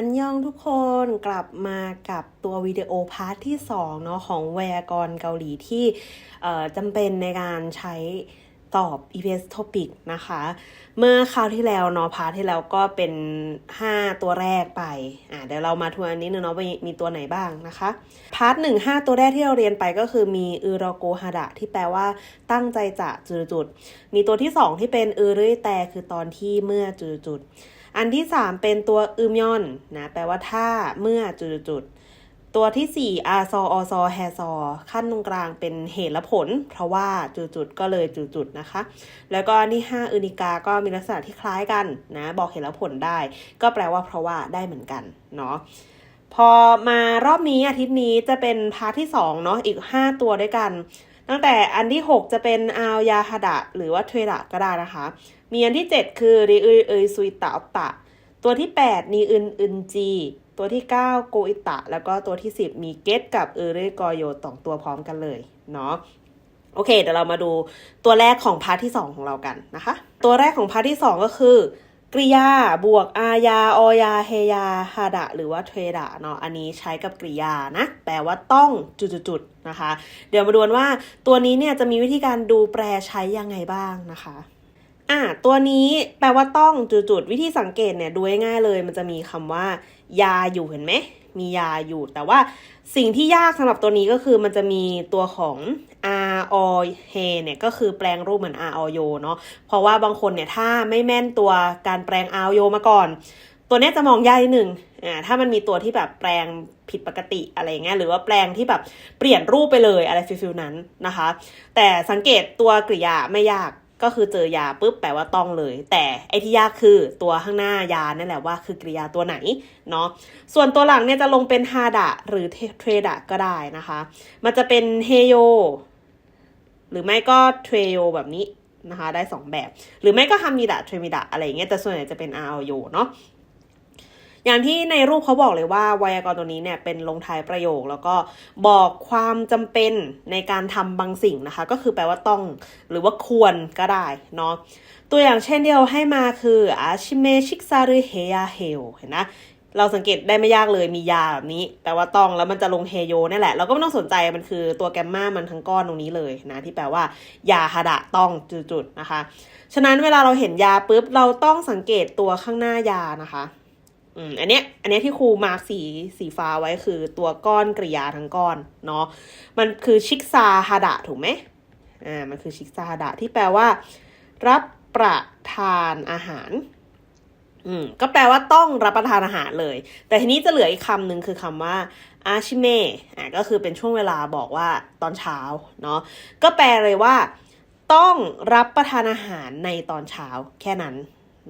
อันยองทุกคนกลับมากับตัววิดีโอพาร์ทที่2เนาะของไวยากรเกาหลีที่จำเป็นในการใช้ตอบ EVS Topic นะคะ เมื่อคราวที่แล้วเนาะพาร์ทที่แล้วก็เป็น 5 ตัวแรกไปอ่าเดี๋ยวเรามาทวนอันนี้หนึงเนาะว่ามีตัวไหนบ้างนะคะ พาร์ทหนึ่งห้าตัวแรกที่เราเรียนไปก็คือมีอือรโกฮาดะที่แปลว่าตั้งใจจะจุดจุด มีตัวที่ 2 ที่เป็นอือรื่อยแต่คือตอนที่เมื่อจุดจุด อันที่ 3 เป็นตัวอึมยอนนะแปลว่าถ้าเมื่อจุดๆตัวที่ 4 อาซออซอแฮซอขั้นตรงกลางเป็นเหตุและผล เพราะว่าจุดๆก็เลยจุดๆนะคะ แล้วก็อันที่ 5 อึนิกาก็มีลักษณะที่คล้ายกันนะบอกเหตุและผลได้ ก็แปลว่าเพราะว่าได้เหมือนกันเนาะพอมารอบนี้อาทิตย์นี้จะเป็นพาร์ทที่2เนาะอีก 5 ตัวด้วยกัน ตั้งแต่อันที่ 6 จะเป็นอายาฮดะหรือว่าเทระก็ได้นะคะ มีอันที่ 7 คือริอึเอยซุยตะอตะ ตัวที่ 8 นีอึนอึนจีตัวที่ 9 โกอิตะ แล้วก็ตัวที่ 10 มีเกตกับเอเรกอโยสองตัวพร้อมกันเลยเนาะโอเค เดี๋ยวเรามาดูตัวแรกของพาร์ทที่ 2 ของเรากันนะคะ ตัวแรกของพาร์ทที่ 2 ก็คือ กริยาบวกอายา ออยา เฮยาฮาดะ หรือว่าเทดะเนาะ อันนี้ใช้กับกริยานะ แปลว่าต้องจุดๆนะคะ เดี๋ยวมาดูนว่าตัวนี้เนี่ยจะมีวิธีการดูแปรใช้ยังไงบ้างนะคะอะตัวนี้แปลว่าต้องจุดๆวิธีสังเกตเนี่ยดูง่ายเลย มันจะมีคำว่า ยาอยู่เห็นไหมมียาอยู่ แต่ว่าสิ่งที่ยากสำหรับตัวนี้ก็คือมันจะมีตัวของ r o h เนี่ยก็คือแปลงรูปเหมือน r o y เนาะเพราะว่าบางคนเนี่ยถ้าไม่แม่นตัวการแปลง r o y มาก่อน ตัวเนี้ยจะมองยากนิดนึงอ่าถ้ามันมีตัวที่แบบแปลงผิดปกติอะไรเงี้ยหรือว่าแปลงที่แบบเปลี่ยนรูปไปเลยอะไรฟิลฟิลนั้นนะคะ แต่สังเกตตัวกริยาไม่ยากก็คือเจอยาปุ๊บแปลว่าต้องเลย แต่ไอที่ยากคือตัวข้างหน้ายานั่นแหละว่าคือกริยาตัวไหนเนาะส่วนตัวหลังเนี่ยจะลงเป็นฮาดะหรือเทรดะก็ได้นะคะ มันจะเป็นเฮโย หรือไม่ก็เทรโยแบบนี้นะคะ ได้สองแบบ หรือไม่ก็ฮามิดะเทรมิดะอะไรอย่างเงี้ยแต่ส่วนใหญ่จะเป็นอาโยเนาะอย่างที่ในรูปเขาบอกเลยว่าไวยากรณ์ตัวนี้เนี่ยเป็นลงท้ายประโยค แล้วก็บอกความจำเป็นในการทำบางสิ่งนะคะ ก็คือแปลว่าต้องหรือว่าควรก็ได้เนาะตัวอย่างเช่นที่เราให้มาคืออาชิเมชิกซารุเฮยาเฮลเห็นนะ เราสังเกตได้ไม่ยากเลยมียาแบบนี้ แปลว่าต้องแล้วมันจะลงเฮโยนี่แหละ เราก็ไม่ต้องสนใจมันคือตัวแกมมามันทั้งก้อนตรงนี้เลยนะที่แปลว่ายาฮาดะต้องจุดๆนะคะ ฉะนั้นเวลาเราเห็นยาปุ๊บเราต้องสังเกตตัวข้างหน้ายานะคะอืมอันเนี้ยอันเนี้ยที่ครูมาร์กสีสีฟ้าไว้คือตัวก้อนกริยาทั้งก้อนเนาะมันคือชิกซาฮาดะถูกไหมอ่ามันคือชิกซาฮาดะที่แปลว่า รับประทานอาหาร อืมก็แปลว่าต้องรับประทานอาหารเลย แต่ทีนี้จะเหลืออีกคำหนึ่งคือคำว่าอาชิเมะอะก็คือเป็นช่วงเวลาบอกว่าตอนเช้าเนาะก็แปลเลยว่า ต้องรับประทานอาหารในตอนเช้าแค่นั้น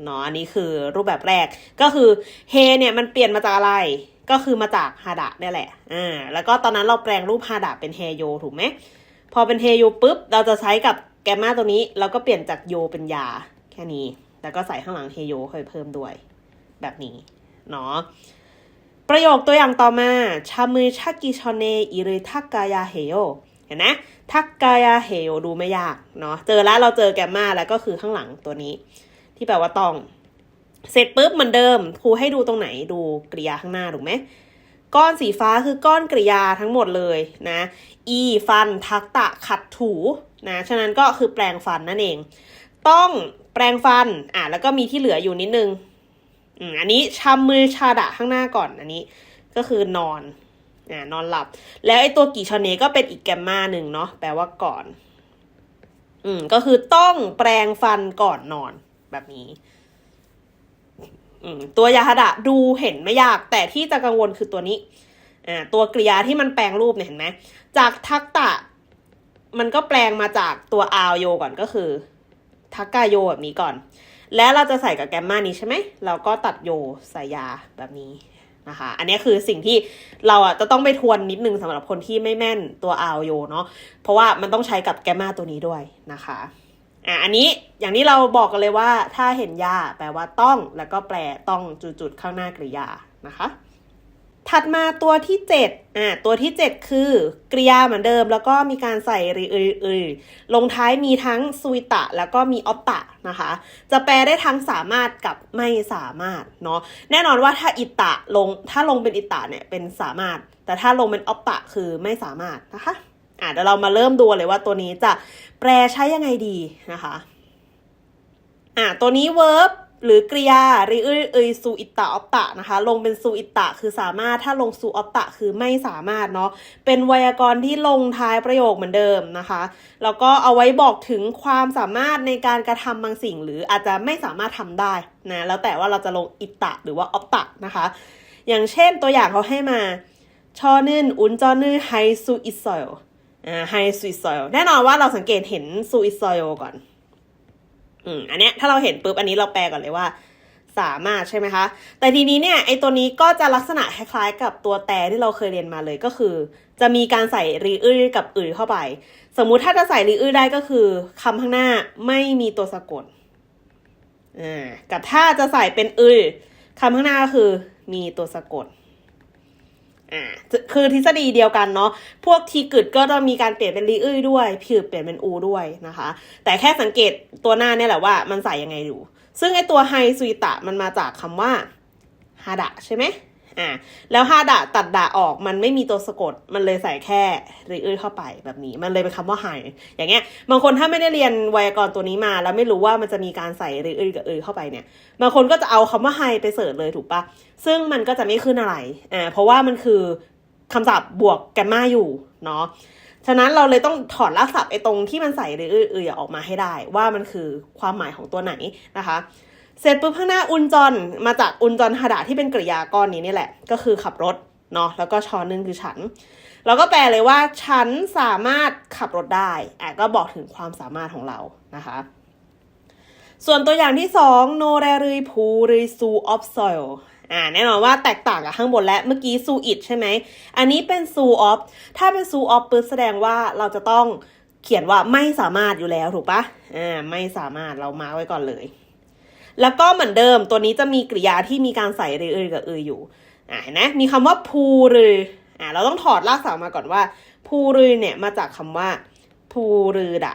เนาะอันนี้คือรูปแบบแรกก็คือเฮเนี่ยมันเปลี่ยนมาจากอะไร ก็คือมาจากฮาดะเนี่ยแหละอ่าแล้วก็ตอนนั้นเราแปลงรูปฮาดะเป็นเฮโยถูกไหมพอเป็นเฮโยปุ๊บ เราจะใช้กับแกมมาตัวนี้เราก็เปลี่ยนจากโยเป็นยาแค่นี้ แล้วก็ใส่ข้างหลังเฮโยเคยเพิ่มด้วย แบบนี้เนาะประโยคตัวอย่างต่อมาชามือชากิชอนเนอิริทักกายาเฮโยเห็นไหมทักกายาเฮโยดูไม่ยากเนาะเจอแล้วเราเจอแกมมาแล้วก็คือข้างหลังตัวนี้ ที่แปลว่าต้อง เสร็จปุ๊บเหมือนเดิมครูให้ดูตรงไหนดูกริยาข้างหน้าถูกไหมก้อนสีฟ้าคือก้อนกริยาทั้งหมดเลยนะ e ฟันทักตะขัดถูนะฉะนั้นก็คือแปลงฟันนั่นเอง ต้อง ปรงฟัน อะ แล้วก็มีที่เหลืออยู่นิดนึง อืม อันนี้ชามือชาดะข้างหน้าก่อน อันนี้ ก็คือนอน อ่า นอนหลับ แล้วไอ้ตัวกี่ชอเนก็เป็นอีกแกมมาหนึ่งเนาะ แปลว่าก่อน อืม ก็คือต้องแปรงฟันก่อนนอน แบบนี้ อืม ตัวยาฮดะดูเห็นไม่ยาก แต่ที่จะกังวลคือตัวนี้ อ่า ตัวกริยาที่มันแปลงรูปเนี่ยเห็นไหม จากทักตะ มันก็แปลงมาจากตัวอาวโยก่อนก็คือ ทักกาโยแบบนี้ก่อน แล้วเราจะใส่กับแกมมานี้ใช่ไหม เราก็ตัดโยใส่ยาแบบนี้นะคะ อันนี้คือสิ่งที่เราอะจะต้องไปทวนนิดนึงสำหรับคนที่ไม่แม่นตัวอาวโยเนาะ เพราะว่ามันต้องใช้กับแกมมาตัวนี้ด้วยนะคะอะอันนี้อย่างที่เราบอกกันเลยว่าถ้าเห็นยาแปลว่าต้องแล้วก็แปลต้องจุดๆข้างหน้ากริยานะคะ ถัดมาตัวที่ 7 อ่า ตัวที่ 7 คือกริยาเหมือนเดิม แล้วก็มีการใส่รีอืออือลงท้ายมีทั้งซุยตะ แล้วก็มีออปตะนะคะ จะแปลได้ทั้งสามารถกับไม่สามารถเนาะ แน่นอนว่าถ้าอิตะลง ถ้าลงเป็นอิตะเนี่ยเป็นสามารถ แต่ถ้าลงเป็นออปตะคือไม่สามารถนะคะ อ่าเดี๋ยวเรามาเริ่มดูเลยว่าตัวนี้จะแปลใช้ยังไงดีนะคะ อ่า ตัวนี้ verb หรือกริยาริอึเอยซูอิตะออปตะนะคะ ลงเป็นซูอิตะคือสามารถถ้าลงซูออปตะคือไม่สามารถเนาะเป็นไวยากรณ์ที่ลงท้ายประโยคเหมือนเดิมนะคะแล้วก็เอาไว้บอกถึงความสามารถในการกระทำบางสิ่ง หรืออาจจะไม่สามารถทำได้นะแล้วแต่ว่าเราจะลงอิตะหรือว่าออปตะนะคะ อย่างเช่นตัวอย่างเขาให้มาชอนึนอุนจอนึไฮซูอิซอยอ่าไฮซูอิซอยแน่นอนว่าเราสังเกตเห็นซูอิซอยก่อน อืมอันเนี้ยถ้าเราเห็นปุ๊บอันนี้เราแปลก่อนเลยว่า สามารถใช่ไหมคะ แต่ทีนี้เนี่ยไอตัวนี้ก็จะลักษณะคล้ายๆ กับตัวแต่ที่เราเคยเรียนมาเลยก็คือ จะมีการใส่รีอื้อกับอื่นเข้าไป สมมุติถ้าจะใส่รีอื้อได้ก็คือคำข้างหน้าไม่มีตัวสะกดอ่ากับถ้าจะใส่เป็นอื่นคำข้างหน้าก็คือ มีตัวสะกด อ่าคือทฤษฎีเดียวกันเนาะ พวกทีกึดก็จะมีการเปลี่ยนเป็นรีอื้อด้วยผิวเปลี่ยนเป็นอูด้วยนะคะ แต่แค่สังเกตตัวหน้าเนี่ยแหละว่ามันใส่ยังไงอยู่ ซึ่งไอตัวไฮซุยตะมันมาจากคำว่าฮาดะใช่ไหม อ่าแล้วฮาดะตัดดะออกมันไม่มีตัวสะกด มันเลยใส่แค่รีอื้อเข้าไปแบบนี้ มันเลยเป็นคำว่าไฮอย่างเงี้ย บางคนถ้าไม่ได้เรียนไวยากรณ์ตัวนี้มา แล้วไม่รู้ว่ามันจะมีการใส่รีอื้อกับเอยเข้าไปเนี่ย บางคนก็จะเอาคำว่าไฮไปเสิร์ชเลยถูกปะซึ่งมันก็จะไม่ขึ้นอะไรอ่าเพราะว่ามันคือคำศัพท์บวกแกมมาอยู่เนาะฉะนั้นเราเลยต้องถอดรากศัพท์ไอ้ตรงที่มันใส่หรือเอือออกมาให้ได้ว่ามันคือความหมายของตัวไหนนะคะ เสร็จปุ๊บข้างหน้าอุนจอนมาจากอุนจอนฮาดะที่เป็นกริยาก้อนนี้นี่แหละ ก็คือขับรถเนาะแล้วก็ชอนนึงคือฉัน เราก็แปลเลยว่าฉันสามารถขับรถได้อะก็บอกถึงความสามารถของเรานะคะ ส่วนตัวอย่างที่สองโนเรรุยพูริซูออฟซอยอ่าแน่นอนว่าแตกต่างกับข้างบนและเมื่อกี้ซูอิดใช่ไหม อันนี้เป็นซูออฟถ้าเป็นซูออฟปุ๊บแสดงว่าเราจะต้องเขียนว่าไม่สามารถอยู่แล้วถูกปะอ่าไม่สามารถเรามาไว้ก่อนเลย แล้วก็เหมือนเดิมตัวนี้จะมีกริยาที่มีการใส่เรือกับเอออยู่อ่าเห็นไหมมีคำว่าพูรืออ่าเราต้องถอดรากศัพท์มาก่อนว่าพูรือเนี่ยมาจากคำว่าพูรือดะ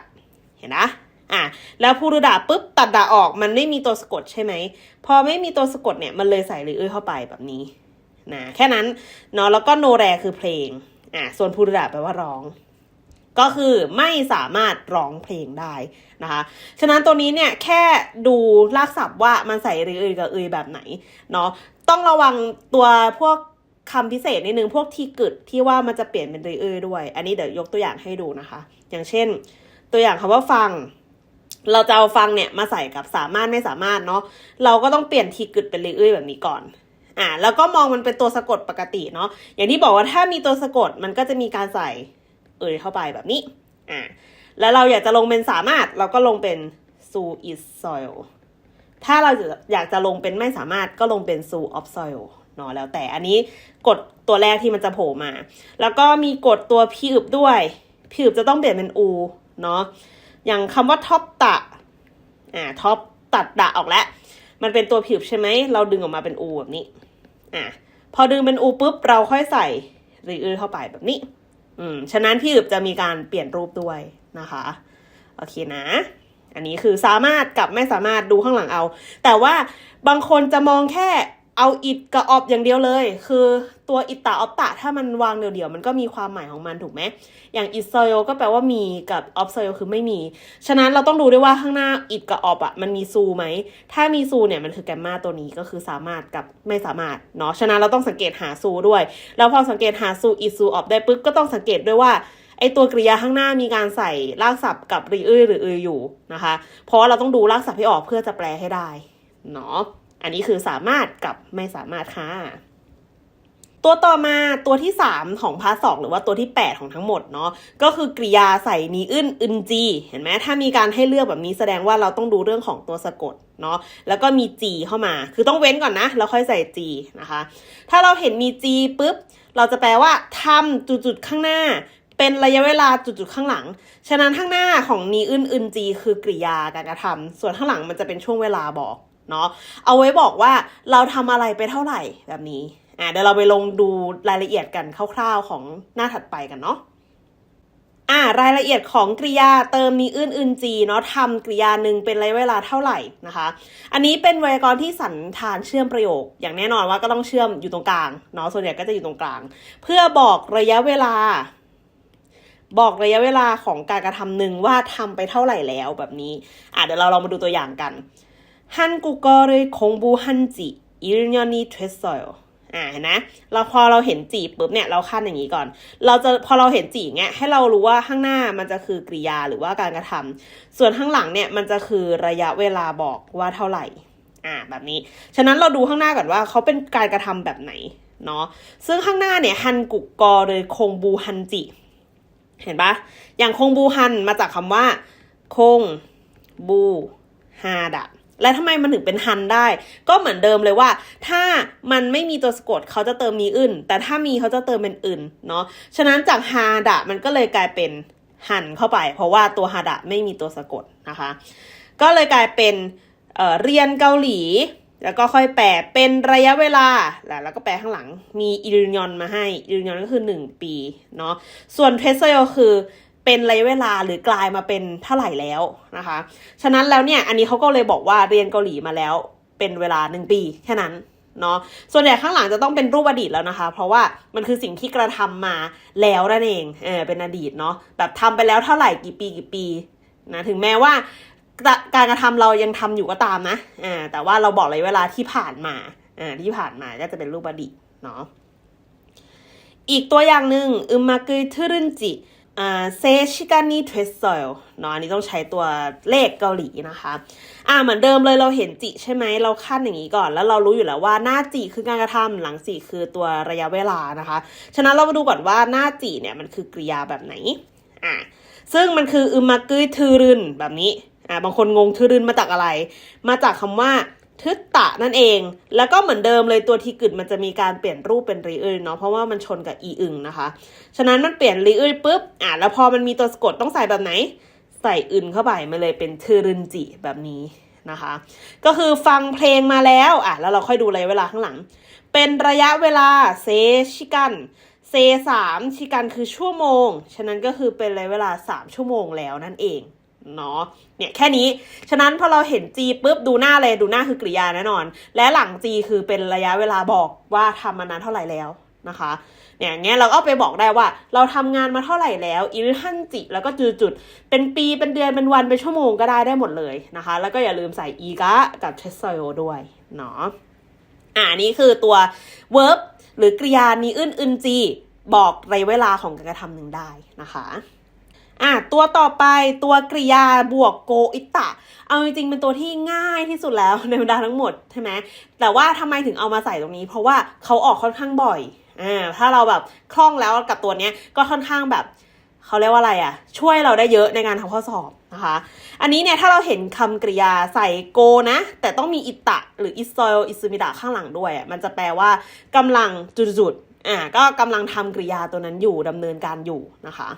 เห็นนะอะแล้วพูรุดาปุ๊บตัดดาออกมันไม่มีตัวสะกดใช่ไหมพอไม่มีตัวสะกดเนี่ยมันเลยใส่หรือเอ้ยเข้าไปแบบนี้นะแค่นั้นเนาะแล้วก็โนแรคือเพลงอะส่วนพูรุดาแปลว่าร้อง ก็คือไม่สามารถร้องเพลงได้นะคะ ฉะนั้นตัวนี้เนี่ยแค่ดูลากศัพท์ว่ามันใส่รือเอยกับเอยแบบไหนเนาะ ต้องระวังตัวพวกคำพิเศษนิดนึงพวกที่กึดที่ว่ามันจะเปลี่ยนเป็นเอยด้วย อันนี้เดี๋ยวยกตัวอย่างให้ดูนะคะ อย่างเช่น ตัวอย่างคำว่าฟัง เราจะเอาฟังเนี่ยมาใส่กับสามารถไม่สามารถเนาะ เราก็ต้องเปลี่ยนทีกึดเป็นรีเอยแบบนี้ก่อนอ่าแล้วก็มองมันเป็นตัวสะกดปกติเนาะ อย่างที่บอกว่าถ้ามีตัวสะกดมันก็จะมีการใส่ เอ่ยเข้าไปแบบนี้อ่าแล้วเราอยากจะลงเป็นสามารถเราก็ลงเป็น su is soil ถ้าเราอยากจะลงเป็นไม่สามารถก็ลงเป็น su of soil เนาะแล้วแต่อันนี้กดตัวแรกที่มันจะโผล่มา แล้วก็มีกดตัวพีอึบด้วยพีอึบจะต้องเปลี่ยนเป็น u เนาะอย่างคำว่าท็อปตะอ่าท็อปตัดดะออกแล้วมันเป็นตัวผิวใช่ไหม เราดึงออกมาเป็นอูแบบนี้ อ่าพอดึงเป็นอูปุ๊บ เราค่อยใส่รีอือเข้าไปแบบนี้ อืมฉะนั้นพี่อึบจะมีการเปลี่ยนรูปด้วยนะคะ โอเคนะ อันนี้คือสามารถกับไม่สามารถดูข้างหลังเอา แต่ว่าบางคนจะมองแค่ เอาอิดกับออบอย่างเดียวเลย คือตัวอิตาออบตะถ้ามันวางเดี่ยวๆมันก็มีความหมายของมันถูกไหมอย่างอิซอยก็แปลว่ามีกับออฟซอยคือไม่มี ฉะนั้นเราต้องดูด้วยว่าข้างหน้าอิดกับออบอะมันมีซูไหม ถ้ามีซูเนี่ยมันคือแกมมาตัวนี้ก็คือสามารถกับไม่สามารถเนาะฉะนั้นเราต้องสังเกตหาซูด้วย แล้วพอสังเกตหาซูอิซูออบได้ปุ๊บก็ต้องสังเกตด้วยว่าไอตัวกริยาข้างหน้ามีการใส่รากศัพท์กับรีอื้อหรืออืออยู่นะคะ เพราะว่าเราต้องดูรากศัพท์ให้ออกเพื่อจะแปลให้ได้เนาะ อันนี้คือสามารถกับไม่สามารถค่ะ ตัวต่อมาตัวที่ 3 ของพาร์ทสหรือว่าตัวที่ 8 ของทั้งหมดเนาะก็คือกริยาใส่นีอึนอึนจีเห็นไหมถ้ามีการให้เลือกแบบนี้แสดงว่าเราต้องดูเรื่องของตัวสะกดเนาะแล้วก็มีจีเข้ามา คือต้องเว้นก่อนนะ แล้วค่อยใส่จีนะคะ ถ้าเราเห็นมีจีปุ๊บเราจะแปลว่าทำจุดๆข้างหน้าเป็นระยะเวลาจุดๆข้างหลัง ฉะนั้นข้างหน้าของนีอึนอึนจี คือกริยาการกระทำส่วนข้างหลังมันจะเป็นช่วงเวลาบอก เนาะเอาไว้บอกว่าเราทำอะไรไปเท่าไหร่แบบนี้อ่าเดี๋ยวเราไปลงดูรายละเอียดกันคร่าวๆของหน้าถัดไปกันเนาะอ่ารายละเอียดของกริยาเติมมีอื่นอื่นจีเนาะทำกริยาหนึ่งเป็นระยะเวลาเท่าไหร่นะคะ อันนี้เป็นไวยากรณ์ที่สันธานเชื่อมประโยค อย่างแน่นอนว่าก็ต้องเชื่อมอยู่ตรงกลางเนาะส่วนใหญ่ก็จะอยู่ตรงกลาง เพื่อบอกระยะเวลา บอกระยะเวลาของการกระทำหนึ่งว่าทำไปเท่าไหร่แล้วแบบนี้อะเดี๋ยวเราลองมาดูตัวอย่างกัน 한국어를공부한지1년이 됐어요 อ่าเห็นไหมเราพอเราเห็นจีปุ๊บเนี่ยเราขั้นอย่างนี้ก่อน เราจะพอเราเห็นจีเงี้ยให้เรารู้ว่าข้างหน้ามันจะคือกริยาหรือว่าการกระทำส่วนข้างหลังเนี่ยมันจะคือระยะเวลาบอกว่าเท่าไหร่ อ่าแบบนี้ ฉะนั้นเราดูข้างหน้าก่อนว่าเขาเป็นการกระทำแบบไหนเนาะ ซึ่งข้างหน้าเนี่ยฮันกุกกอเลยคงบูฮันจิ เห็นปะอย่างคงบูฮันมาจากคำว่า คงบูฮาดะ และทำไมมันถึงเป็นฮันได้ ก็เหมือนเดิมเลยว่า ถ้ามันไม่มีตัวสะกดเขาจะเติมมีอื่น แต่ถ้ามีเขาจะเติมเป็นอื่นเนาะฉะนั้นจากฮาดะมันก็เลยกลายเป็นฮันเข้าไป เพราะว่าตัวฮาดะไม่มีตัวสะกดนะคะ ก็เลยกลายเป็นเเรียนเกาหลี แล้วก็ค่อยแปลเป็นระยะเวลา แล้วแล้วก็แปลข้างหลังมีอิริยอนมาให้อิริยอนก็คือ 1 ปีเนาะส่วนเทสโยคือ เป็นระยะเวลาหรือกลายมาเป็นเท่าไหร่แล้วนะคะ ฉะนั้นแล้วเนี่ยอันนี้เขาก็เลยบอกว่าเรียนเกาหลีมาแล้วเป็นเวลา1ปีแค่นั้นเนาะส่วนใหญ่ข้างหลังจะต้องเป็นรูปอดีตแล้วนะคะ เพราะว่ามันคือสิ่งที่กระทำมาแล้วนั่นเองเออเป็นอดีตเนาะแบบทำไปแล้วเท่าไหร่กี่ปีกี่ปีนะถึงแม้ว่าการกระทำเรายังทำอยู่ก็ตามนะอ่าแต่ว่าเราบอกเลยเวลาที่ผ่านมาอ่าที่ผ่านมาก็จะเป็นรูปอดีตเนาะอีกตัวอย่างหนึ่งอึมมากุยทรุนจิ อ่าเซชิกานิเทสโซลเนาะอันนี้ต้องใช้ตัวเลขเกาหลีนะคะ อ่าเหมือนเดิมเลยเราเห็นจิใช่ไหมเราขั้นอย่างนี้ก่อน แล้วเรารู้อยู่แล้วว่าหน้าจิคือการกระทำหลังจิคือตัวระยะเวลานะคะ ฉะนั้นเรามาดูก่อนว่าหน้าจิเนี่ยมันคือกริยาแบบไหนอ่าซึ่งมันคืออึมมากุยทุรุนแบบนี้อ่าบางคนงงทืรึนมาจากอะไร มาจากคำว่า ทึตตะนั่นเอง แล้วก็เหมือนเดิมเลยตัวทีกึดมันจะมีการเปลี่ยนรูปเป็นรีอึนเนาะเพราะว่ามันชนกับอีอึงนะคะ ฉะนั้นมันเปลี่ยนรีอึนปุ๊บอ่าแล้วพอมันมีตัวสะกดต้องใส่แบบไหน ใส่อึนเข้าไปมันเลยเป็นทืรึนจิแบบนี้นะคะ ก็คือฟังเพลงมาแล้วอะแล้วเราค่อยดูระยะเวลาข้างหลัง เป็นระยะเวลาเซชิกันเซสามชิกันคือชั่วโมง ฉะนั้นก็คือเป็นระยะเวลาสามชั่วโมงแล้วนั่นเอง เนาะเนี่ยแค่นี้ ฉะนั้นพอเราเห็น G ปุ๊บดูหน้าเลยดูหน้าคือกริยาแน่นอน และหลัง G คือเป็นระยะเวลาบอกว่าทำมานานเท่าไหร่แล้วนะคะเนี่ยอย่างเงี้ยเราก็ไปบอกได้ว่า เราทำงานมาเท่าไหร่แล้วอิริฮันจิแล้วก็จุดจุดเป็นปีเป็นเดือนเป็นวันเป็นชั่วโมงก็ได้ได้หมดเลยนะคะ แล้วก็อย่าลืมใส่อีกะกับเชสโซโยด้วยเนาะอ่านี่คือตัว verb หรือกริยานี้อึนอึนจีบอกระยะเวลาของการกระทำหนึ่งได้นะคะ อะตัวต่อไปตัวกริยาบวกโกอิตะ เอาจริงๆเป็นตัวที่ง่ายที่สุดแล้วในบรรดาทั้งหมดใช่ไหมแต่ว่าทำไมถึงเอามาใส่ตรงนี้ เพราะว่าเขาออกค่อนข้างบ่อยอ่าถ้าเราแบบคล่องแล้วกับตัวเนี้ยก็ค่อนข้างแบบเขาเรียกว่าอะไรอะ ช่วยเราได้เยอะในการทำข้อสอบนะคะ อันนี้เนี่ยถ้าเราเห็นคำกริยาใส่โกนะ แต่ต้องมีอิตะ หรืออิโซยอิซูมิดะข้างหลังด้วยอะมันจะแปลว่ากำลังจุดๆอ่าก็กำลังทำกริยาตัวนั้นอยู่ดำเนินการอยู่นะคะ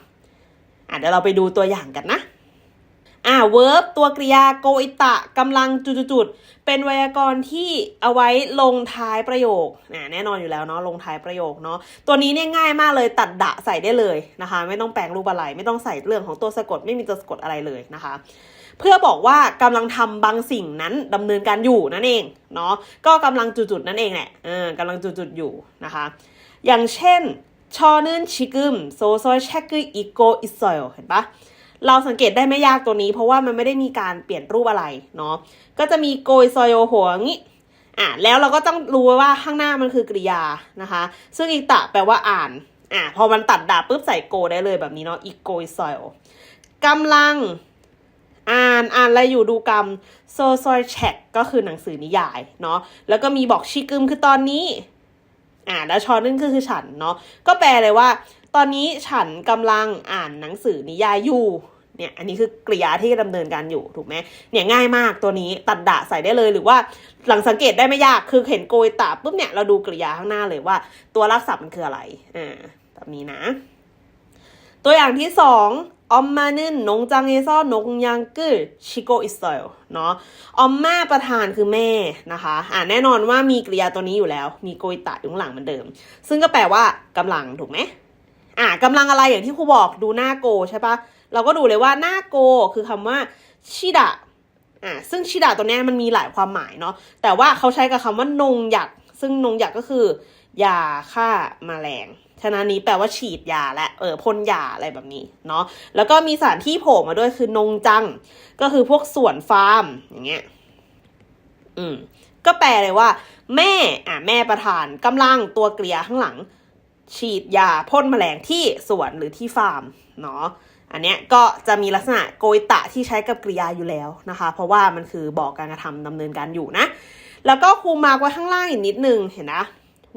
อะเดี๋ยวเราไปดูตัวอย่างกันนะอ่า verb ตัวกริยาโกอิตะกำลังจุดๆๆเป็นไวยากรณ์ที่เอาไว้ลงท้ายประโยคอ่าแน่นอนอยู่แล้วเนาะลงท้ายประโยคเนาะตัวนี้เนี่ยง่ายมากเลยตัดดะใส่ได้เลยนะคะ ไม่ต้องแปลงรูปอะไร ไม่ต้องใส่เรื่องของตัวสะกด ไม่มีตัวสะกดอะไรเลยนะคะ เพื่อบอกว่ากำลังทำบางสิ่งนั้นดำเนินการอยู่นั่นเองเนาะก็กำลังจุดๆนั่นเองแหละเออกำลังจุดๆอยู่นะคะ อย่างเช่น ชอนึนชิกึมโซโซเชกึอีโกอิโซเห็นปะเราสังเกตได้ไม่ยากตัวนี้ เพราะว่ามันไม่ได้มีการเปลี่ยนรูปอะไรเนาะก็จะมีโกอิโซโยหัวงี้อะแล้วเราก็ต้องรู้ว่าข้างหน้ามันคือกริยานะคะ ซึ่งอีตะแปลว่าอ่านอะพอมันตัดดาบปุ๊บใส่โกได้เลยแบบนี้เนาะอีโกอิโซยกำลังอ่านอ่านอะไรอยู่ดูกรรมโซโซเชกก็คือหนังสือนิยายเนาะแล้วก็มีบอกชิกึมคือตอนนี้ อ่าแล้วชอนึงก็คือฉันเนาะก็แปลเลยว่า ตอนนี้ฉันกำลังอ่านหนังสือนิยายอยู่เนี่ยอันนี้คือกริยาที่ดำเนินการอยู่ถูกไหมเนี่ยง่ายมากตัวนี้ตัดดะใส่ได้เลยหรือว่าหลังสังเกตได้ไม่ยากคือเห็นโกยตาปุ๊บเนี่ยเราดูกริยาข้างหน้าเลยว่า ตัวรักษามันคืออะไรอ่าแบบนี้นะ ตัวอย่างที่สอง 엄마는 농장에서 농약을 쉬고 있어요 เนาะ 엄마 ประธานคือแม่นะคะ อ่าแน่นอนว่ามีกริยาตัวนี้อยู่แล้ว มีโกยตะอยู่ข้างหลังเหมือนเดิม ซึ่งก็แปลว่ากำลังถูกไหม อ่ากำลังอะไรอย่างที่ครูบอกดูหน้าโกใช่ปะเราก็ดูเลยว่าหน้าโกคือคำว่าชิดะ อ่า ซึ่งชิดะตัวเนี้ยมันมีหลายความหมายเนาะ แต่ว่าเขาใช้กับคำว่านงหยัก ซึ่งนงหยักก็คือยาฆ่ามาแมลง ฉะนั้นนี้แปลว่าฉีดยาและเออพ่นยาอะไรแบบนี้เนาะแล้วก็มีสานที่โผล่มาด้วยคือนงจัง ก็คือพวกสวนฟาร์มอย่างเงี้ยอืมก็แปลเลยว่า แม่อะแม่ประธานกำลังตัวเกลียข้างหลัง ฉีดยาพ่นแมลงที่สวนหรือที่ฟาร์มเนาะอันเนี้ยก็จะมีลักษณะโกยตะที่ใช้กับกริยาอยู่แล้วนะคะ เพราะว่ามันคือบอกการกระทำดำเนินการอยู่นะ แล้วก็ครูมาร์กไว้ข้างล่างอีกนิดนึงเห็นนะ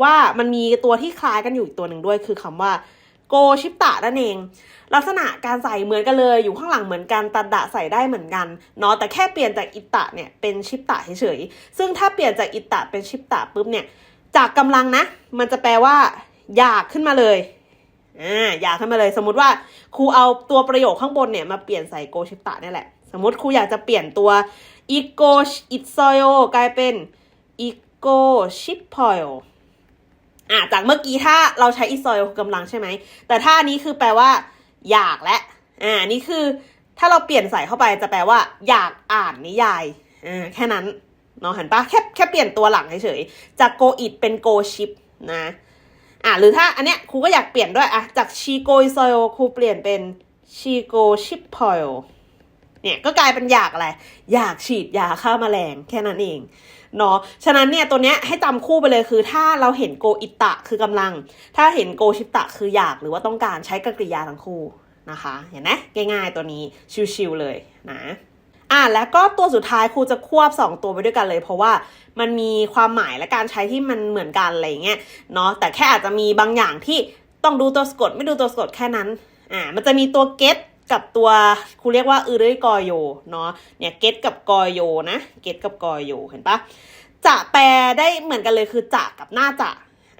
ว่ามันมีตัวที่คล้ายกันอยู่อีกตัวหนึ่งด้วยคือคำว่าโกชิปตะนั่นเอง ลักษณะการใส่เหมือนกันเลยอยู่ข้างหลังเหมือนกันตัดดะใส่ได้เหมือนกันเนาะแต่แค่เปลี่ยนจากอิตะเนี่ยเป็นชิปตะเฉยๆซึ่งถ้าเปลี่ยนจากอิตะเป็นชิปตะปุ๊บเนี่ยจากกำลังนะ มันจะแปลว่า อยากขึ้นมาเลยอ่าอยากขึ้นมาเลย สมมติว่าครูเอาตัวประโยคข้างบนเนี่ยมาเปลี่ยนใส่โกชิปตะนี่แหละ สมมติครูอยากจะเปลี่ยนตัวอีโกอิโซโยกลายเป็นอีโกชิปพอย อะจากเมื่อกี้ถ้าเราใช้อิโซโยกำลังใช่ไหม แต่ถ้านี้คือแปลว่า อยากและ อ่า นี่คือถ้าเราเปลี่ยนใส่เข้าไปจะแปลว่า อยากอ่านนิยาย อ่า แค่นั้นเนาะเห็นปะแค่แค่เปลี่ยนตัวหลังเฉยๆ จากโกอิดเป็นโกชิปนะ อ่าหรือถ้าอันเนี้ยครูก็อยากเปลี่ยนด้วยอะจากชีโกอิโซโยครูเปลี่ยนเป็นชีโกชิปพอยเนี่ยก็กลายเป็นอยากอะไร อยากฉีดยาฆ่าแมลงแค่นั้นเอง เนาะ ฉะนั้นเนี่ยตัวเนี้ยให้จำคู่ไปเลยคือ ถ้าเราเห็นโกอิตะคือกำลัง ถ้าเห็นโกชิตะคืออยากหรือว่าต้องการใช้กริยาทั้งคู่นะคะ เห็นไหมง่ายๆตัวนี้ชิวๆเลยนะอะแล้วก็ตัวสุดท้ายครูจะควบ 2 ตัวไปด้วยกันเลย เพราะว่ามันมีความหมายและการใช้ที่มันเหมือนกันอะไรเงี้ยเนาะแต่แค่อาจจะมีบางอย่างที่ต้องดูตัวสะกดไม่ดูตัวสะกดแค่นั้นอ่ามันจะมีตัว get กับตัวครูเรียกว่าอือรือกอโยเนาะเนี่ยเกตกับกอโยนะเกตกับกอโยเห็นปะจะแปลได้เหมือนกันเลยคือจะกับหน้าจะ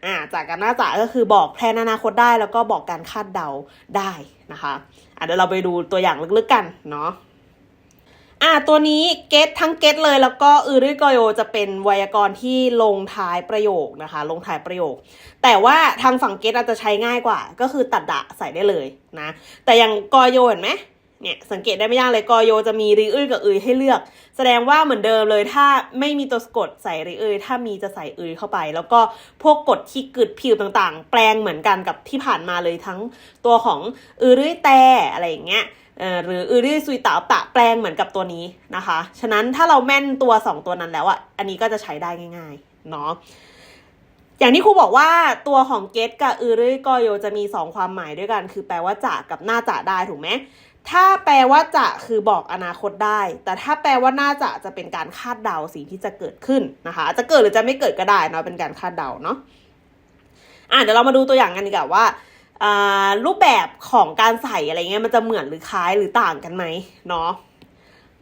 อ่าจากการน่าจะก็คือบอกแพลนอนาคตได้แล้วก็บอกการคาดเดาได้นะคะอะเดี๋ยวเราไปดูตัวอย่างลึกๆกันเนาะ อ่าตัวนี้เกตทั้งเกตเลยแล้วก็อือริโกโยจะเป็นไวยากรณ์ที่ลงท้ายประโยคนะคะ ลงท้ายประโยค แต่ว่าทางฝั่งเกตอาจจะใช้ง่ายกว่า ก็คือตัดดะใส่ได้เลยนะ แต่อย่างกอโยเห็นไหมเนี่ยสังเกตได้ไม่ยากเลยกอโยจะมีริอึยกับอึยให้เลือก แสดงว่าเหมือนเดิมเลยถ้าไม่มีตัวสะกดใส่ริอึยถ้ามีจะใส่อึยเข้าไป แล้วก็พวกกฎที่กึดผิวต่างๆ แปลงเหมือนกันกับที่ผ่านมาเลยทั้งตัวของอือริแต่อะไรอย่างเงี้ย หรืออือริซุยตาตะแปลงเหมือนกับตัวนี้นะคะ ฉะนั้นถ้าเราแม่นตัว 2 ตัวนั้นแล้วอะอันนี้ก็จะใช้ได้ง่ายๆเนาะอย่างที่ครูบอกว่าตัวของเกตกับอือริกอโยจะมี 2 ความหมายด้วยกัน คือแปลว่าจะกับน่าจะได้ถูกไหมถ้าแปลว่าจะคือบอกอนาคตได้ แต่ถ้าแปลว่าน่าจะจะเป็นการคาดเดาสิ่งที่จะเกิดขึ้นนะคะ จะเกิดหรือจะไม่เกิดก็ได้เนาะเป็นการคาดเดาเนาะอะเดี๋ยวเรามาดูตัวอย่างกันดีกว่าว่า รูปแบบของการใส่อะไรเงี้ยมันจะเหมือนหรือคล้ายหรือต่างกันไหมเนาะ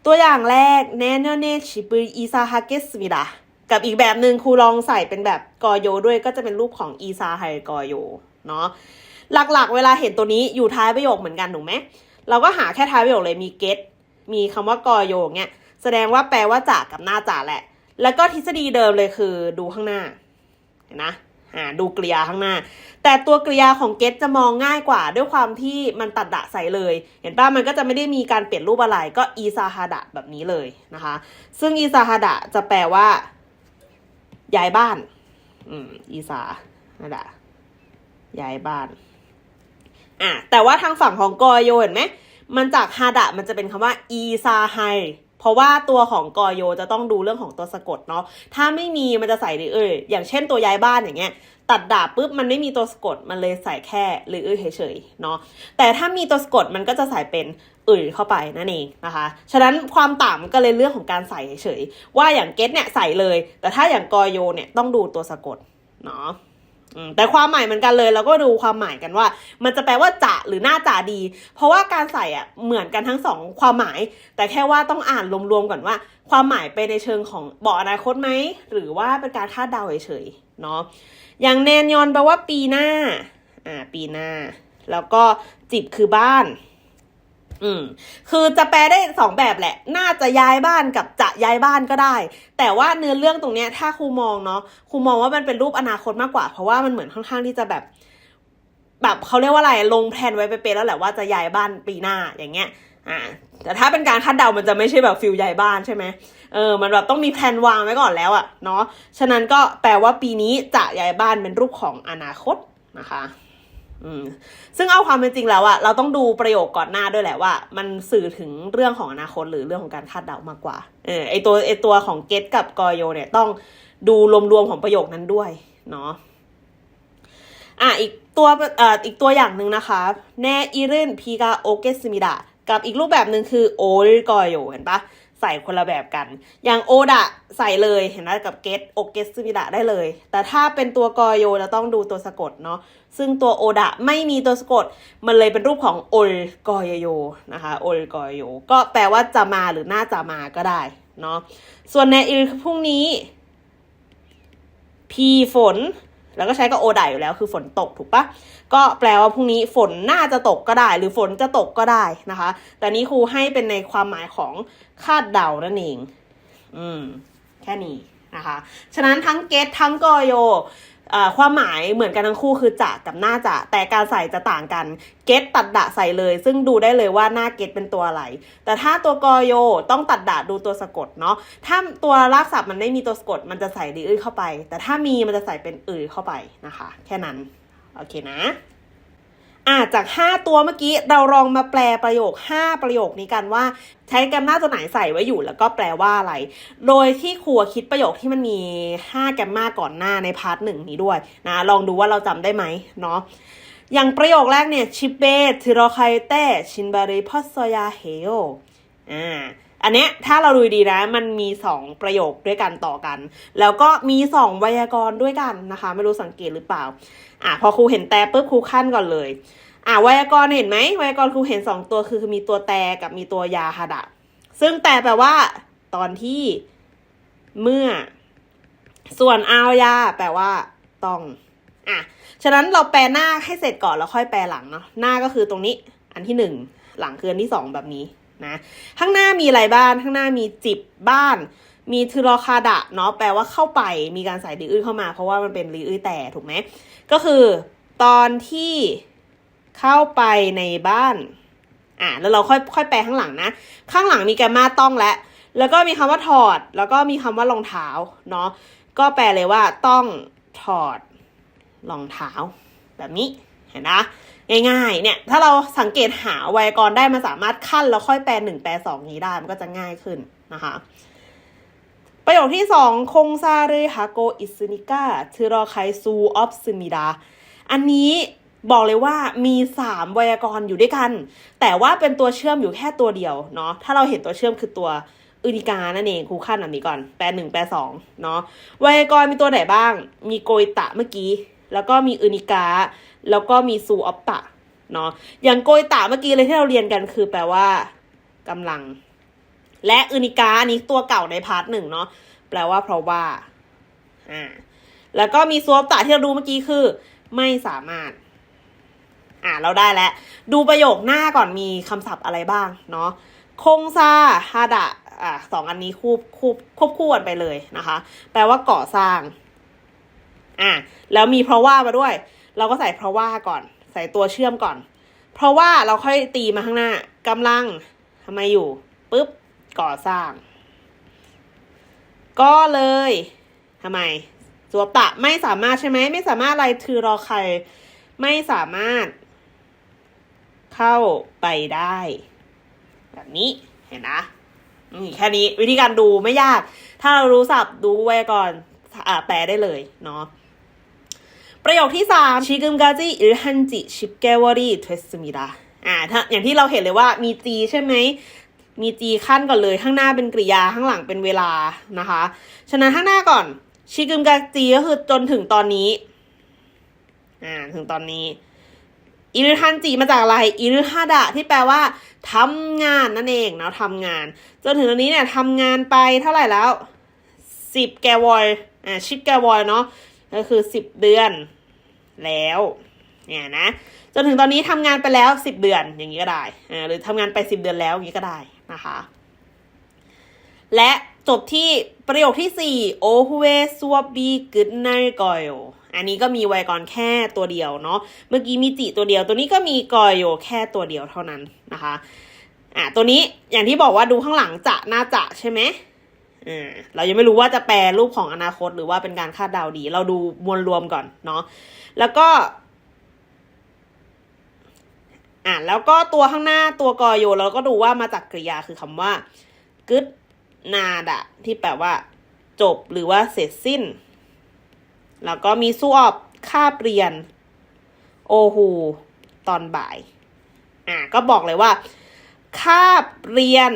ตัวอย่างแรกแนเนเนชิบุอีซาฮาเกสมิดากับอีกแบบหนึ่งครูลองใส่เป็นแบบกอโยด้วยก็จะเป็นรูปของอีซาไฮกอโยเนาะหลักๆ เวลาเห็นตัวนี้อยู่ท้ายประโยคเหมือนกันถูกไหมเราก็หาแค่ท้ายประโยคเลยมี get มีคำว่ากอโยเงี้ยแสดงว่าแปลว่าจากกับหน้าจ่าแหละ แล้วก็ทฤษฎีเดิมเลยคือดูข้างหน้าเห็นนะ อ่าดูกริยาข้างหน้า แต่ตัวกริยาของเกตจะมองง่ายกว่า ด้วยความที่มันตัดดะใส่เลย เห็นป่ะมันก็จะไม่ได้มีการเปลี่ยนรูปอะไรก็อีซาฮาดะแบบนี้เลยนะคะ ซึ่งอีซาฮาดะจะแปลว่าย้ายบ้าน อืมอีซาฮาดะย้ายบ้านอะแต่ว่าทางฝั่งของกอโยเห็นไหมมันจากฮาดะมันจะเป็นคำว่าอีซาไฮ ราะว่าตัวของกอโยจะต้องดูเรื่องของตัวสะกดเนาะถ้าไม่มีมันจะใส่หรือเอยอย่างเช่นตัวย้ายบ้านอย่างเงี้ยตัดดาบปุ๊บมันไม่มีตัวสะกดมันเลยใส่แค่หรือเอยเฉยๆเนาะแต่ถ้ามีตัวสะกดมันก็จะใส่เป็นเอ่ยเข้าไปนั่นเองนะคะ ฉะนั้นความต่างก็เลยเรื่องของการใส่เฉยๆว่าอย่างเกตเนี่ยใส่เลย แต่ถ้าอย่างกอโยเนี่ยต้องดูตัวสะกดเนาะ แต่ความหมายเหมือนกันเลยเราก็ดูความหมายกันว่า มันจะแปลว่าจะหรือหน้าจะดี เพราะว่าการใส่อะเหมือนกันทั้งสองความหมาย แต่แค่ว่าต้องอ่านรวมๆก่อนว่า ความหมายไปในเชิงของบอกอนาคตไหมหรือว่าเป็นการคาดเดาเฉยๆเนาะอย่างแนนยอนแปลว่าปีหน้าอ่าปีหน้า แล้วก็จิบคือบ้าน อืมคือจะแปลได้สองแบบแหละ น่าจะย้ายบ้านกับจะย้ายบ้านก็ได้ แต่ว่าเนื้อเรื่องตรงเนี้ยถ้าครูมองเนาะครูมองว่ามันเป็นรูปอนาคตมากกว่า เพราะว่ามันเหมือนค่อนข้างที่จะแบบ แบบเขาเรียกว่าอะไรลงแผนไว้ไปเป็นแล้วแหละว่าจะย้ายบ้านปีหน้าอย่างเงี้ย อ่า แต่ถ้าเป็นการคาดเดามันจะไม่ใช่แบบฟิลย้ายบ้านใช่ไหมเออ มันแบบต้องมีแผนวางไว้ก่อนแล้วอะเนาะฉะนั้นก็แปลว่าปีนี้จะย้ายบ้านเป็นรูปของอนาคตนะคะ ซึ่งเอาความเป็นจริงแล้วอะเราต้องดูประโยคก่อนหน้าด้วยแหละว่า มันสื่อถึงเรื่องของอนาคตหรือเรื่องของการคาดเดามากกว่า เออไอตัวไอตัวของเกตกับกอโยเนี่ยต้องดูรวมๆของประโยคนั้นด้วยเนาะอะอีกตัวเอ่ออีกตัวอย่างหนึ่งนะคะ แนอิเรนพีกาโอเกสมิดะกับอีกรูปแบบหนึ่งคือโอลกอโยเห็นปะ ใส่คนละแบบกัน อย่างโอดะใส่เลยเห็นไหมกับเกตโอเกสมิดะได้เลย แต่ถ้าเป็นตัวกอโยจะต้องดูตัวสะกดเนาะซึ่งตัวโอดะไม่มีตัวสะกด มันเลยเป็นรูปของโอลกอโยนะคะโอลกอโยก็แปลว่าจะมาหรือน่าจะมาก็ได้เนาะส่วนในอีพรุ่งนี้พีฝน แล้วก็ใช้กับโอไดอยู่แล้วคือฝนตกถูกปะก็แปลว่าพรุ่งนี้ฝนน่าจะตกก็ได้ หรือฝนจะตกก็ได้นะคะ แต่นี้ครูให้เป็นในความหมายของคาดเดานั่นเอง อืม แค่นี้นะคะ ฉะนั้นทั้งเกตทั้งกอโย ความหมายเหมือนกันทั้งคู่คือจะกับหน้าจะ แต่การใส่จะต่างกันเกตตัดดะใส่เลย ซึ่งดูได้เลยว่าหน้าเกตเป็นตัวอะไร แต่ถ้าตัวกอโยต้องตัดดะดูตัวสะกดเนาะถ้าตัวรากศัพท์มันไม่มีตัวสะกด มันจะใส่ดีอื้อเข้าไป แต่ถ้ามีมันจะใส่เป็นอือเข้าไปนะคะ แค่นั้น โอเคนะ อ่าจาก 5 ตัวเมื่อกี้เราลองมาแปลประโยค 5 ประโยคนี้กันว่า ใช้แกรมมาตัวไหนใส่ไว้อยู่แล้วก็แปลว่าอะไร โดยที่ครูคิดประโยคที่มันมี 5 แกรมมาก่อนหน้าในพาร์ทหนึ่งนี้ด้วยนะ ลองดูว่าเราจำได้ไหมเนาะอย่างประโยคแรกเนี่ยชิเบทิโรไคเตชินบาริพอสยาเฮโออ่า อันเนี้ยถ้าเราดูดีนะมันมีสองประโยคด้วยกันต่อกัน แล้วก็มีสองไวยากรณ์ด้วยกันนะคะ ไม่รู้สังเกตหรือเปล่า อะพอครูเห็นแต่ปุ๊บครูขั้นก่อนเลย อะไวยากรณ์เห็นไหมไวยากรณ์ครูเห็นสองตัวคือคือมีตัวแต่กับมีตัวยาฮาดะซึ่งแต่แปลว่า ตอนที่เมื่อ ส่วนอาวยาแปลว่า ต้อง อะฉะนั้นเราแปลหน้าให้เสร็จก่อนแล้วค่อยแปลหลังเนาะหน้าก็คือตรงนี้ อันที่หนึ่งหลังคืออันที่สองแบบนี้ นะ ข้างหน้ามีอะไรบ้างข้างหน้ามีจิบบ้าน มีทรอคาดะเนาะแปลว่าเข้าไปมีการใส่ดีอื้อเข้ามา เพราะว่ามันเป็นรีอื้อแต่ถูกไหมก็คือตอนที่เข้าไปในบ้านอะแล้วเราค่อยค่อยแปลข้างหลังนะ ข้างหลังมีแกรมมาต้องและ แล้วก็มีคำว่าถอด แล้วก็มีคำว่ารองเท้าเนาะก็แปลเลยว่าต้องถอดรองเท้าแบบนี้ ห็นนะง่ายๆ เนี่ย ถ้าเราสังเกตหาไวยากรณ์ได้มันสามารถขั้นแล้วค่อยแปลหนึ่งแปลสองนี้ได้ มันก็จะง่ายขึ้นนะคะ ประโยคที่สองคงซาเรฮาโกอิสนิก้าทืรอไคซูออฟซิมิดาอันนี้บอกเลยว่ามีสามไวยากรณ์อยู่ด้วยกัน แต่ว่าเป็นตัวเชื่อมอยู่แค่ตัวเดียวเนาะ ถ้าเราเห็นตัวเชื่อมคือตัวอุนิกานั่นเองครูขั้นอันนี้ก่อน แปลหนึ่งแปลสองเนาะไวยากรณ์มีตัวไหนบ้าง มีโกยตะเมื่อกี้ แล้วก็มีอุนิกาแล้วก็มีซูออปตะเนาะอย่างโกยตะเมื่อกี้เลยที่เราเรียนกันคือแปลว่ากำลัง และอุนิกาอันนี้ตัวเก่าในพาร์ทหนึ่งเนาะแปลว่าเพราะว่าอ่าแล้วก็มีซูออปตะที่เราดูเมื่อกี้คือ ไม่สามารถ อ่าเราได้แล้ว ดูประโยคหน้าก่อนมีคำศัพท์อะไรบ้างเนาะคงซาฮาดะอ่าสองอันนี้ควบควบควบคู่กันไปเลยนะคะ แปลว่าก่อสร้าง อะแล้วมีเพราะว่ามาด้วย เราก็ใส่เพราะว่าก่อน ใส่ตัวเชื่อมก่อน เพราะว่าเราค่อยตีมาข้างหน้ากำลังทำไมอยู่ปุ๊บก่อสร้าง ก็เลยทำไมสวบตะไม่สามารถใช่ไหมไม่สามารถอะไรทือรอใคร ไม่สามารถ เข้าไปได้ แบบนี้เห็นนะอืมแค่นี้วิธีการดูไม่ยาก ถ้าเรารู้ศัพท์ดูไว้ก่อนอแปลได้เลยเนาะ ประโยคที่สามชิกึมกาจิอิฮันจิชิปเกวอรีเทสมิดาอ่าถ้าอย่างที่เราเห็นเลยว่ามีจีใช่ไหมมีจีขั้นก่อนเลย ข้างหน้าเป็นกริยา ข้างหลังเป็นเวลานะคะ ฉะนั้นข้างหน้าก่อน ชิกึมกาจีก็คือจนถึงตอนนี้ อ่า ถึงตอนนี้ อิรุฮันจิมาจากอะไร อิรุฮาดะที่แปลว่าทำงานนั่นเองเนาะทำงาน จนถึงตอนนี้เนี่ยทำงานไปเท่าไหร่แล้วสิบแกวอย อ่า ชิปแกวอยเนาะ ก็คือสิบเดือน แล้วเนี่ยนะจนถึงตอนนี้ทำงานไปแล้วสิบเดือนอย่างนี้ก็ได้อ่าหรือทำงานไปสิบเดือนแล้วอย่างนี้ก็ได้นะคะ และจบที่ประโยคที่สี่โอฮเวสวบีกึดไนกอยอันนี้ก็มีไวกรณ์แค่ตัวเดียวเนาะเมื่อกี้มีจิตัวเดียว ตัวนี้ก็มีกอยโยแค่ตัวเดียวเท่านั้นนะคะอะตัวนี้อย่างที่บอกว่าดูข้างหลังจะน่าจะใช่ไหม เรายังไม่รู้ว่าจะแปลรูปของอนาคตหรือว่าเป็นการคาดเดาดี เราดูมวลรวมก่อนเนาะแล้วก็ อะแล้วก็ตัวข้างหน้าตัวกอโย เราก็ดูว่ามาจากกริยาคือคำว่า good นาดะที่แปลว่า จบหรือว่าเสร็จสิ้น แล้วก็มีสู้ออบค่าเปลี่ยน โอฮูตอนบ่าย อะก็บอกเลยว่าค่าเรียน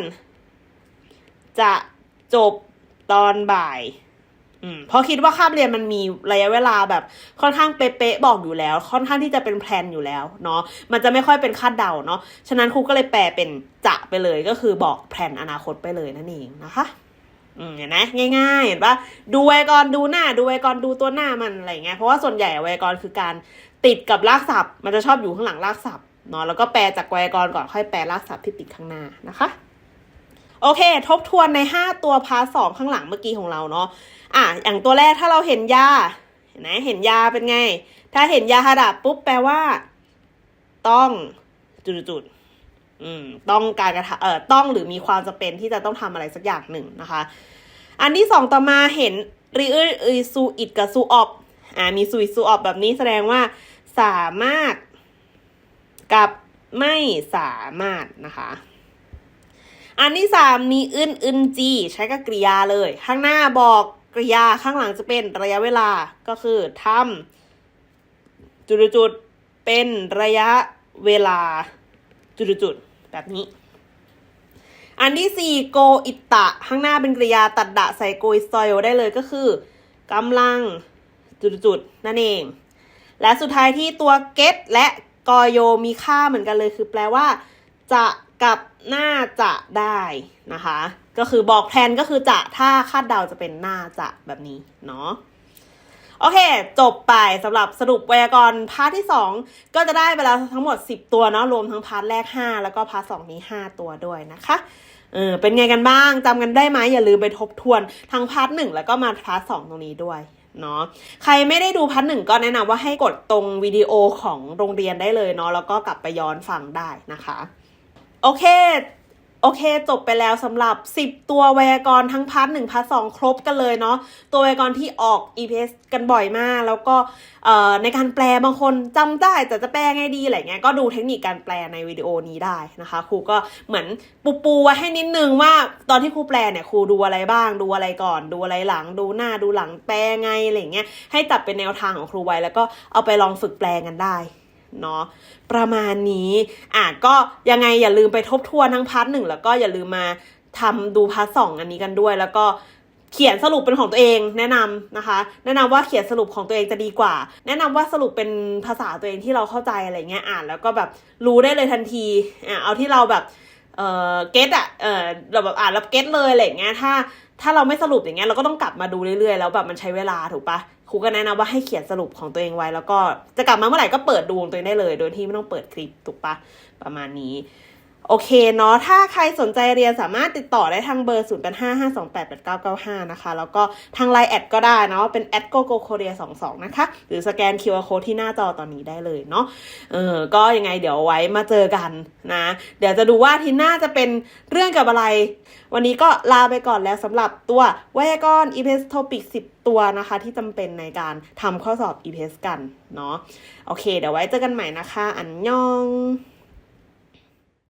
จะ จบตอนบ่าย อืมเพราะคิดว่าคาบเรียนมันมีระยะเวลาแบบค่อนข้างเป๊ะๆบอกอยู่แล้ว ค่อนข้างที่จะเป็นแพลนอยู่แล้วเนาะมันจะไม่ค่อยเป็นคาดเดาเนาะฉะนั้นครูก็เลยแปลเป็นจะไปเลยก็คือบอกแผนอนาคตไปเลยนั่นเองนะคะอืมเห็นไหมง่ายๆ เห็นปะดูไวกรณ์ดูหน้า ดูไวกรณ์ดูตัวหน้ามันอะไรเงี้ยเพราะว่าส่วนใหญ่ไวกรณ์คือการติดกับรากศัพท์ มันจะชอบอยู่ข้างหลังรากศัพท์เนาะแล้วก็แปลจากไวกรณ์ก่อนค่อยแปลรากศัพท์ที่ติดข้างหน้านะคะ โอเค ทบทวนใน 5 ตัวพาร์ทสองข้างหลังเมื่อกี้ของเราเนาะอะอย่างตัวแรกถ้าเราเห็นยาเห็นไหมเห็นยาเป็นไง ถ้าเห็นยาฮาดะปุ๊บแปลว่า ต้องจุดๆอืมต้องการกระทำเอ่อต้องหรือมีความจำเป็นที่จะต้องทำอะไรสักอย่างหนึ่งนะคะ อันที่สองต่อมาเห็นริอึอิซูอิดกับซูออบอ่ามีซูอิดซูออบแบบนี้แสดงว่าสามารถกับไม่สามารถนะคะ อันที่สามมีอึนอึนจีใช้กับกริยาเลย ข้างหน้าบอกกริยาข้างหลังจะเป็นระยะเวลาก็คือทำจุดๆๆเป็นระยะเวลาจุดๆๆแบบนี้ อันที่สี่โกอิตะ ข้างหน้าเป็นกริยาตัดดะใส่โกอิซอยได้เลยก็คือกำลังจุดๆๆนั่นเอง และสุดท้ายที่ตัว get และกอโยมีค่าเหมือนกันเลยคือแปลว่า จะ กับน่าจะได้นะคะ ก็คือบอกแทนก็คือจะถ้าคาดเดาจะเป็นน่าจะแบบนี้เนาะโอเค จบไปสำหรับสรุปไวยากรณ์พาร์ทที่ 2 ก็จะได้ไปแล้วทั้งหมด 10 ตัวเนาะรวมทั้งพาร์ทแรก 5 แล้วก็พาร์ทสองนี้ 5 ตัวด้วยนะคะเออเป็นไงกันบ้างจำกันได้ไหมอย่าลืมไปทบทวนทั้งพาร์ทหนึ่งแล้วก็มาพาร์ทสองตรงนี้ด้วยเนาะใครไม่ได้ดูพาร์ทหนึ่งก็แนะนำว่าให้กดตรงวิดีโอของโรงเรียนได้เลยเนาะแล้วก็กลับไปย้อนฟังได้นะคะ โอเค โอเค จบไปแล้วสำหรับ 10 ตัวไวยากรณ์ทั้งพาร์ทหนึ่งพาร์ทสองครบกันเลยเนาะตัวไวยากรณ์ที่ออก EPS กันบ่อยมาก แล้วก็เอ่อในการแปลบางคนจำได้แต่จะแปลไงดีอะไรเงี้ยก็ดูเทคนิคการแปลในวิดีโอนี้ได้นะคะ ครูก็เหมือนปูปูไว้ให้นิดนึงว่าตอนที่ครูแปลเนี่ยครูดูอะไรบ้าง ดูอะไรก่อน ดูอะไรหลัง ดูหน้าดูหลังแปลไงอะไรเงี้ยให้จับเป็นแนวทางของครูไว้แล้วก็เอาไปลองฝึกแปลกันได้ เนาะประมาณนี้อะก็ยังไงอย่าลืมไปทบทวนทั้งพาร์ทหนึ่งแล้วก็อย่าลืมมาทำดูพาร์ทสองอันนี้กันด้วย แล้วก็เขียนสรุปเป็นของตัวเองแนะนำนะคะ แนะนำว่าเขียนสรุปของตัวเองจะดีกว่า แนะนำว่าสรุปเป็นภาษาตัวเองที่เราเข้าใจอะไรเงี้ยอ่าน แล้วก็แบบรู้ได้เลยทันทีอะเอาที่เราแบบเออเก็ตอะเออเราแบบอ่านแล้วเก็ตเลยอะไรเงี้ยถ้าถ้าเราไม่สรุปอย่างเงี้ยเราก็ต้องกลับมาดูเรื่อยๆ แล้วแบบมันใช้เวลาถูกปะ ครูก็แนะนำว่าให้เขียนสรุปของตัวเองไว้ แล้วก็จะกลับมาเมื่อไหร่ก็เปิดดูของตัวเองได้เลย โดยที่ไม่ต้องเปิดคลิปถูกปะประมาณนี้ โอเคเนาะถ้าใครสนใจเรียนสามารถติดต่อได้ทางเบอร์ 0 8 5 5 2 8 8 9 9 5 นะคะ แล้วก็ทางไลน์แอดก็ได้เนาะเป็นแอดโกโกโคเรีย22 นะคะ หรือสแกน QR Code ที่หน้าจอตอนนี้ได้เลยเนาะเออก็ยังไงเดี๋ยวไว้มาเจอกันนะ เดี๋ยวจะดูว่าทีหน้าจะเป็นเรื่องกับอะไร วันนี้ก็ลาไปก่อนแล้วสำหรับตัวไวยากรณ์ EPS Topic 10 ตัวนะคะ ที่จำเป็นในการทำข้อสอบ EPS กันเนาะโอเค เดี๋ยวไว้เจอกันใหม่นะคะ อันยอง